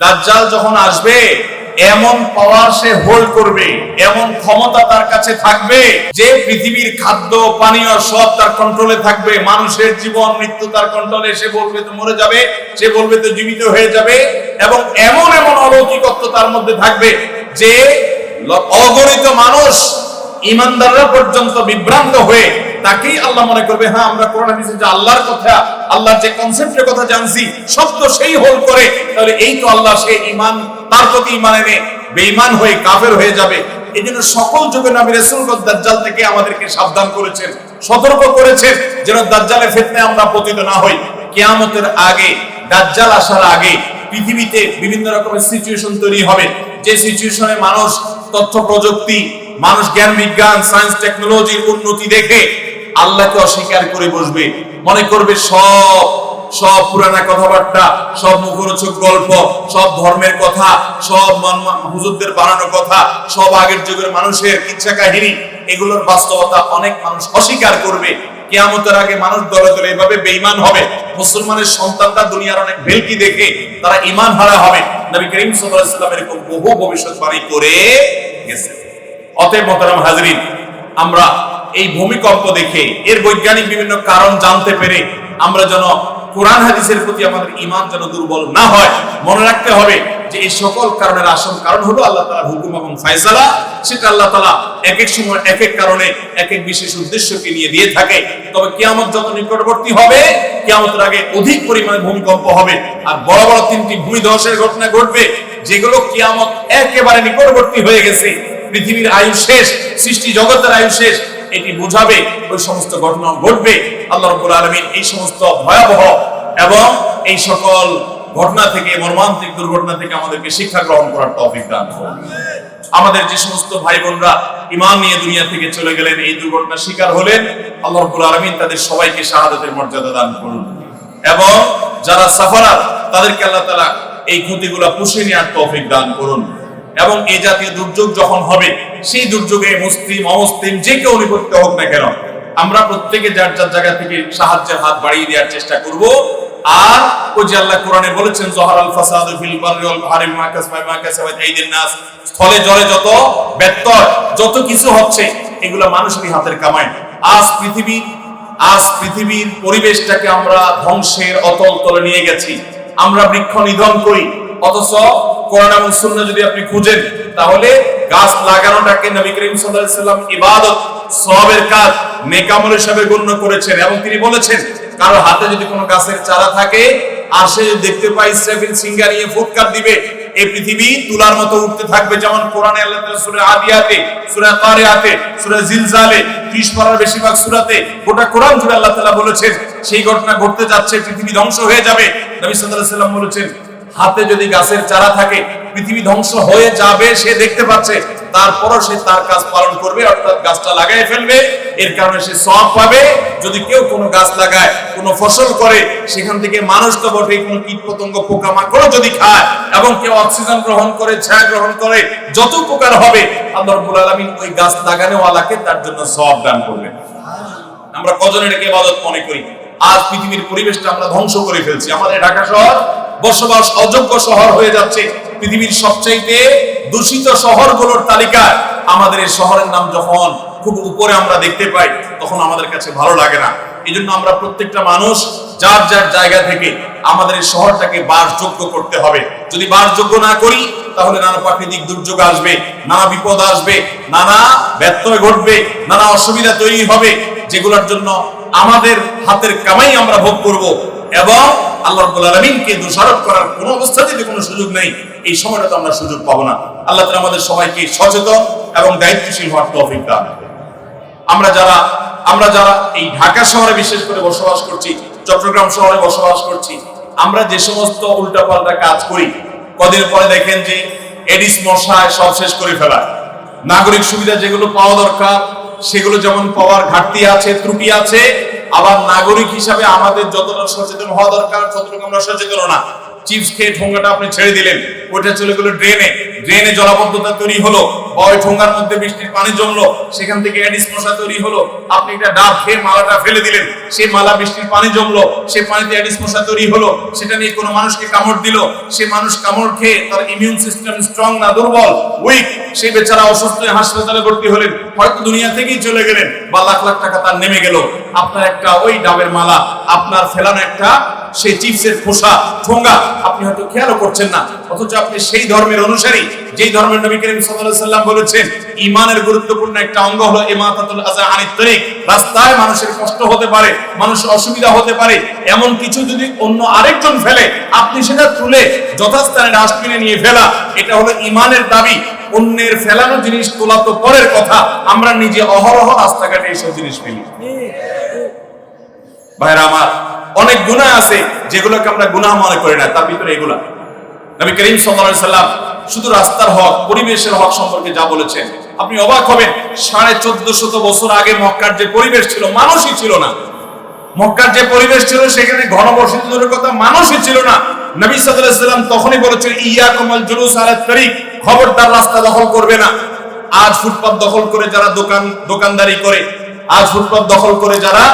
দাজ্জাল যখন আসবে, এমন পাওয়ার সে হোল্ড করবে, এমন ক্ষমতা তার কাছে থাকবে যে পৃথিবীর খাদ্য, পানীয় সব তার কন্ট্রোলে থাকবে। মানুষের জীবন, মৃত্যু তার কন্ট্রোলে সে বলবে তো মরে যাবে, সে বলবে তো জীবিত হয়ে যাবে এবং এমন এমন অলৌকিকত্ব তার মধ্যে থাকবে যে অগণিত মানুষ ইমানদাররা পর্যন্ত বিভ্রান্ত হয়ে তাকেই আল্লাহ মনে করবে হ্যাঁ আমরা কোরআন হাদিসে যে আল্লাহর কথা, আল্লাহর যে কনসেপ্টের কথা জানছি, সব তো সেই হোল করে, তাহলে এই তো আল্লাহ সে ইমান তার প্রতি ইমান এনে বেঈমান হয়ে কাফের হয়ে যাবে। এই জন্য সকল যুগে নবী রাসূলগণ দাজ্জাল থেকে আমাদেরকে সাবধান করেছেন, সতর্ক করেছেন, যেন দাজ্জালের ফিতনায় আমরা পতিত না হই। কিয়ামতের আগে, দাজ্জাল আসার আগে পৃথিবীতে বিভিন্ন রকমের সিচুয়েশন তৈরি হবে। যে সিচুয়েশনে মানুষ তথ্য প্রযুক্তি, মানুষ জ্ঞান বিজ্ঞান সায়েন্স টেকনোলজির উন্নতি দেখে আল্লাহকে অস্বীকার করে বসবে। মনে করবে সব সব পুরানা কথাবার্তা, সব মুখরোচক গল্প, সব ধর্মের কথা, সব হুজুরদের বানানো কথা, সব আগের যুগের মানুষের ইচ্ছা কাহিনী, এগুলোর বাস্তবতা অনেক মানুষ অস্বীকার করবে। কেয়ামতের আগে মানুষ দলে দলে এভাবে বেঈমান হবে। মুসলমানের সন্তানরা দুনিয়ার অনেক ভেলকি দেখে তারা ইমান হারা হবে। নবী করিম সাল্লাল্লাহু আলাইহি এরকম বহু ভবিষ্যৎবাণী করে গেছে। অতএব মোহতারাম হাজরিন, আমরা এই ভূমিকম্প দেখে, এর বৈজ্ঞানিক বিভিন্ন কারণ জানতে পেরে আমরা যেন কোরআন হাদিসের প্রতি আমাদের ইমান যেন দুর্বল না হয়, মনে রাখতে হবে যে এই সকল কারণের আসল কারণ হলো আল্লাহ তাআলার হুকুম এবং ফয়সালা। সেটা আল্লাহ তাআলা এক এক সময় এক এক কারণে এক এক বিশেষ উদ্দেশ্যকে নিয়ে দিয়ে থাকে। তবে কিয়ামত যত নিকটবর্তী হবে, কিয়ামতের আগে অধিক পরিমাণে ভূমিকম্প হবে। আর বড় বড় তিনটি ভূমিধসের ঘটনা ঘটবে, যেগুলো কিয়ামত একেবারে নিকটবর্তী হয়ে গেছে। পৃথিবীর আয়ু শেষ, সৃষ্টি জগতের আয়ু শেষ এটি বোঝাবে, ওই সমস্ত ঘটনা ঘটবে। আল্লাহ রাব্বুল আলামিন এই সমস্ত ভয়াবহ এবং এই সকল ঘটনা থেকে, মর্মান্তিক দুর্ঘটনা থেকে আমাদেরকে শিক্ষা গ্রহণ করার তৌফিক দান করুন। আমাদের যে সমস্ত ভাই বোনরা ইমান নিয়ে দুনিয়া থেকে চলে গেলেন, এই দুর্ঘটনার শিকার হলেন, আল্লাহ রাব্বুল আলামিন তাদের সবাইকে শাহাদাতের মর্যাদা দান করুন। এবং যারা সাফারাত, তাদেরকে আল্লাহ তাআলা এই ক্ষতিগুলো পুষিয়ে নেওয়ার তৌফিক দান করুন। এবং এই জাতীয় দুর্যোগ যখন হবে, সেই দুর্যোগে মুসলিম, অমুসলিম যে কেউ নিপত্তি হোক না কেন, আমরা প্রত্যেকে যার যার জায়গা থেকে সাহায্যের হাত বাড়িয়ে দেওয়ার চেষ্টা করব। আর ওই যে আল্লাহ কোরআনে বলেছেন জহরাল ফাসাদু ফিল বাররি ওয়াল বাহরি মা কাসবা মা কাসাবাত আইদিন নাস। স্থলে জলে যত ব্যত্যয়, যত কিছু হচ্ছে, এগুলো মানুষেরই হাতের কামাই। আজ পৃথিবী, আজ পৃথিবীর পরিবেশটাকে আমরা ধ্বংসের অতল তলে নিয়ে গেছি। আমরা বৃক্ষ নিধন করি, অথচ কোরআন এবং সুন্নাহ যদি আপনি খুঁজেন, তাহলে গাছ লাগানোটাকে নবী করিম সাল্লাল্লাহু আলাইহি সাল্লাম ইবাদত, সওয়াবের কাজ নেক আমল হিসাবে গণ্য করেছেন এবং তিনি বলেছেন, কারও হাতে যদি কোনো গাছের চারা থাকে, আর সে দেখতে পায় ইসরাফিল সিঙ্গা নিয়ে দিবে এই পৃথিবী তুলার মতো উঠতে থাকবে, যেমন কোরআনে আল্লাহ আদিয়াতে জিলজালে 30 পারার বেশিরভাগ সূরাতে গোটা কোরআন জুড়ে আল্লাহ তাআলা বলেছেন, সেই ঘটনা ঘটতে যাচ্ছে, পৃথিবী ধ্বংস হয়ে যাবে। নবী সাল্লাম বলেছেন হাতে যদি গাছের চারা থাকে, পৃথিবী ধ্বংস হয়ে যাবে, সে দেখতে পাচ্ছে। তারপরও সে তার কাজ পালন করবে, অর্থাৎ গাছটা লাগাই ফেলবে। এর কারণে সে সব পাবে। যদি কেউ কোনো গাছ লাগায়, কোনো ফসল করে, সেখান থেকে মানুষ তো বটে, কোনো কীট পতঙ্গ পোকামাকড় যদি খায়, এবং কেউ অক্সিজেন গ্রহণ করে, ছায়া গ্রহণ করে, যত উপকার হবে, আল্লাহ রাব্বুল আলামিন ওই গাছ লাগানোওয়ালাকে তার জন্য সব দান করবেন। আমরা কজন এটাকে ইবাদত মনে করি? আজ পৃথিবীর পরিবেশটা আমরা ধ্বংস করে ফেলছি। আমাদের ঢাকা শহর বসবাস অযোগ্য শহর হয়ে যাচ্ছে। পৃথিবীর সবচাইতে দূষিত শহরগুলোর তালিকায় আমাদের এই শহরের নাম যখন খুব উপরে আমরা দেখতে পাই, তখন আমাদের কাছে ভালো লাগে না। এই জন্য আমরা প্রত্যেকটা মানুষ যার যার জায়গা থেকে আমাদের এই শহরটাকে বাসযোগ্য করতে হবে। যদি বাসযোগ্য না করি, তাহলে নানা প্রাকৃতিক দুর্যোগ আসবে, নানা বিপদ আসবে, নানা ব্যত্যয় ঘটবে, নানা অসুবিধা তৈরি হবে, যেগুলোর জন্য আমাদের হাতের কামাই আমরা ভোগ করব এবং আল্লাহ রাব্বুল আলামিনকে দোষারোপ করার কোনো অবস্থাতেই কোনো সুযোগ নেই। এই সময়টা তো আমরা সুযোগ পাবো না। আল্লাহ তাআলা আমাদের সবাইকে সচেতন এবং দায়িত্বশীল হওয়ার তৌফিক দান আমরা যারা আমরা যারা এই ঢাকা শহরে বিশেষ করে বসবাস করছি, চট্টগ্রাম শহরে বসবাস করছি, আমরা যে সমস্ত উল্টাপাল্টা কাজ করি, কদিন পরে দেখেন যে এডিস মশায় সব শেষ করে ফেলায়। নাগরিক সুবিধা যেগুলো পাওয়া দরকার সেগুলো যেমন পাওয়ার ঘাটতি আছে ত্রুটি আছে আবার নাগরিক হিসাবে আমাদের যতটা সচেতন হওয়া দরকার, ততটুকু আমরা সচেতন না। চিপস খেয়ে ঠোঙ্গাটা আপনি ছেড়ে দিলেন, ওইটা চলে গেলো ড্রেনে। ড্রেনে জলাবদ্ধতা তৈরি হলো ওই ঠোঙ্গার মধ্যে বৃষ্টির পানি জমলো, সেখান থেকে অ্যাডিস মশা তৈরি হলো। আপনি একটা ডাব খেয়ে মালাটা ফেলে দিলেন সেই মালা বৃষ্টির পানি জমলো সেই পানিতে অ্যাডিস মশা তৈরি হলো, সেটা নিয়ে কোনো মানুষকে কামড় দিল, সে মানুষ কামড় খেয়ে তার ইমিউন সিস্টেম স্ট্রং না দুর্বল উইক সেই বেচারা অসুস্থ হাসপাতালে ভর্তি হলেন, হয়তো দুনিয়া থেকেই চলে গেলেন, বা লাখ লাখ টাকা তার নেমে গেল। আপনার একটা ওই ডাবের মালা, আপনার ফেলানো একটা, সেই চিপসের খোসা, ঠোঙ্গা, আপনি হয়তো খেয়ালও করছেন না। অথচ আপনি সেই ধর্মের অনুসারী, যেই ধর্মের নবী করিম সাল্লাম বলেছেন, ঈমানের গুরুত্বপূর্ণ একটা অঙ্গ হলো ইমাতাতুল আযা আনিত রাস্তায় মানুষের কষ্ট হতে পারে মানুষের অসুবিধা হতে পারে, এমন কিছু যদি অন্য আরেকজন ফেলে, আপনি সেটা তুলে যথাস্থানে ডাস্টবিনে নিয়ে ফেলা, এটা হলো ইমানের দাবি। অন্যের ফেলানো জিনিস তোলা তো পরের কথা, আমরা নিজে অহরহ রাস্তাঘাটে এইসব জিনিস ফেলি। ভাইরা আমার, অনেক গুনাহ আছে যেগুলোকে আমরা গুনাহ মনে করি না, তার ভিতরে এগুলা। নবী করিম সাল্লাম শুধু রাস্তার হক, পরিবেশের হক সম্পর্কে যা বলেছেন, আপনি অবাক হবেন, সাড়ে চোদ্দ শত বছর আগে মক্কার যে পরিবেশ ছিল, মানুষই ছিল না। মক্কার যে পরিবেশ ছিল, সেখানে কথা মানুষই ছিল না। নবী তখনই বলেছেন ইয়াকুমুল জুলুস আলা তরিক খবরদার রাস্তা দখল করবে না। আজ ফুটপাত দখল করে যারা দোকান, দোকানদারি করে, আজ ফুটপাত দখল করে যারা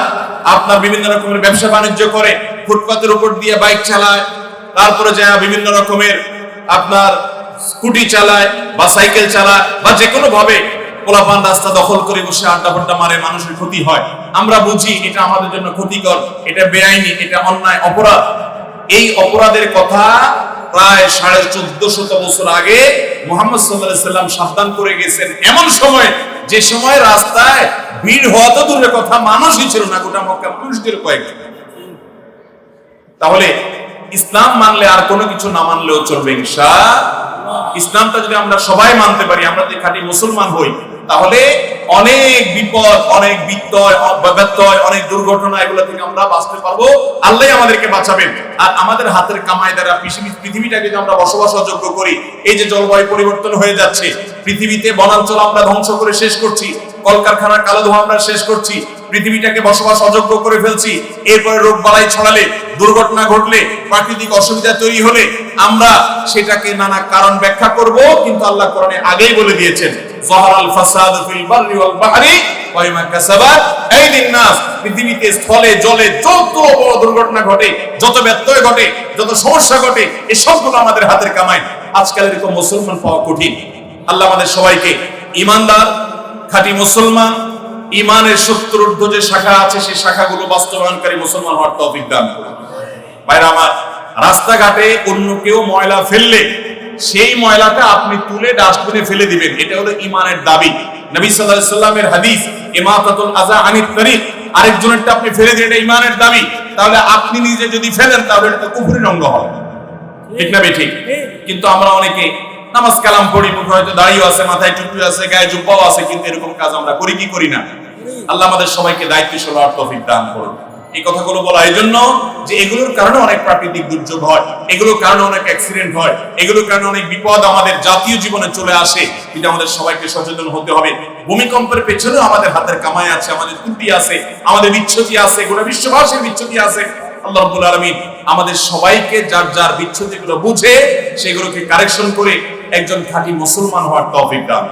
আপনার বিভিন্ন রকমের ব্যবসা বাণিজ্য করে, ফুটপাতের উপর দিয়ে বাইক চালায়, তারপরে যা বিভিন্ন রকমের আপনার স্কুটি চালায়, বা সাইকেল চালায়, বা যে কোনো ভাবে পোলাপান রাস্তা দখল করে বসে আড্ডা ফাড্ডা মারে, মানুষের ক্ষতি হয়। আমরা বুঝি এটা আমাদের জন্য ক্ষতিকর, এটা বেআইনি, এটা অন্যায় অপরাধ। এই অপরাধের কথা প্রায় সাড়ে চোদ্দ শত বছর আগে মোহাম্মদ সাল্লাহ সাল্লাম সাবধান করে গেছেন। এমন সময় যে সময় রাস্তায় ভিড় হওয়া তো দূরের কথা, মানুষই ছিল না গোটা মক্কা মানুষ ছিল কয়েকজন তাহলে ইসলাম মানলে আর কোনো কিছু না মানলেও চলবে ইনশা ইসলামটা যদি আমরা সবাই মানতে পারি, আমরা যদি খাঁটি মুসলমান হই, তাহলে অনেক বিপদ, অনেক বিত্তয় ব্যত্যয় অনেক দুর্ঘটনা, এগুলো থেকে আমরা বাঁচতে পারব। আল্লাহ আমাদেরকে বাঁচাবেন। আর আমাদের হাতের কামাই দ্বারা পৃথিবীটাকে যদি আমরা বসবাস যোগ্য করি, এই যে জলবায়ু পরিবর্তন হয়ে যাচ্ছে পৃথিবীতে বনাঞ্চল আমরা ধ্বংস করে শেষ করছি, কলকারখানার কালো ধোঁয়া আমরা শেষ করছি, পৃথিবীটাকে বসবাস অযোগ্য করে ফেলছি, এরপরে রোগ বালাই ছড়ালে, দুর্ঘটনা ঘটলে, প্রাকৃতিক অসুবিধা তৈরি হলে আমরা সেটাকে নানা কারণ ব্যাখ্যা করব, কিন্তু আল্লাহ কোরআনে আগেই বলে দিয়েছেন যাহারাল ফাসাদু ফিল বাররি ওয়াল বাহরি, ওয়া বিমা কাসাবাত আইদিন নাস। পৃথিবীতে স্থলে, জলে যত বড় দুর্ঘটনা ঘটে, যত ব্যত্যয় ঘটে, যত সমস্যা ঘটে এই সবগুলো আমাদের হাতের কামাই। আজকাল এরকম মুসলমান পাওয়া কঠিন। আল্লাহ আমাদের সবাইকে ইমানদার খাঁটি মুসলমান ইমানের সত্তর ঊর্ধ্ব যে শাখা আছে সেই শাখাগুলো বাস্তবায়নকারী মুসলমান হওয়ার তৌফিক দান ভাইরা আমার রাস্তাঘাটে অন্য কেউ ময়লা ফেললে সেই ময়লাটা আপনি তুলে ডাস্টবিনে ফেলে দিবেন। এটা হলো ইমানের দাবি। নবী সাল্লাল্লাহু আলাইহি সাল্লামের হাদিস ইমাতাতুল আযা আনিত তরিক আরেকজনেরটা আপনি ফেলে দিন এটা ইমানের দাবি। তাহলে আপনি নিজে যদি ফেলেন তাহলে এটা কুফরির অঙ্গ হবে। ঠিক না ঠিক। কিন্তু আমরা অনেকে নামাজ কালাম পড়ি মুখে হয়তো দাড়িও আছে, মাথায় টুপি আছে, গায়ে জুব্বাও আছে, কিন্তু এরকম কাজ আমরা করি কি করি না? আল্লাহ আমাদের সবাইকে দায়িত্বশীল হওয়ার তৌফিক দান করুন। এই কথাগুলো বলা এই জন্য যে এগুলোর কারণে অনেক প্রাকৃতিক দুর্যোগ হয়, এগুলোর কারণে অনেক অ্যাক্সিডেন্ট হয়, এগুলোর কারণে অনেক বিপদ আমাদের জাতীয় জীবনে চলে আসে কিন্তু আমাদের সবাইকে সচেতন হতে হবে। ভূমিকম্পের পেছনেও আমাদের হাতের কামাই আছে, আমাদের ত্রুটি আছে, আমাদের বিচ্ছতি আছে, গোটা বিশ্ববাসীর বিচ্ছতি আছে। আল্লাহ রাব্বুল আলামিন আমাদের সবাইকে যার যার বিচ্ছুতিগুলো বুঝে সেগুলোকে কারেকশন করে একজন খাঁটি মুসলমান হওয়ার তৌফিক দান।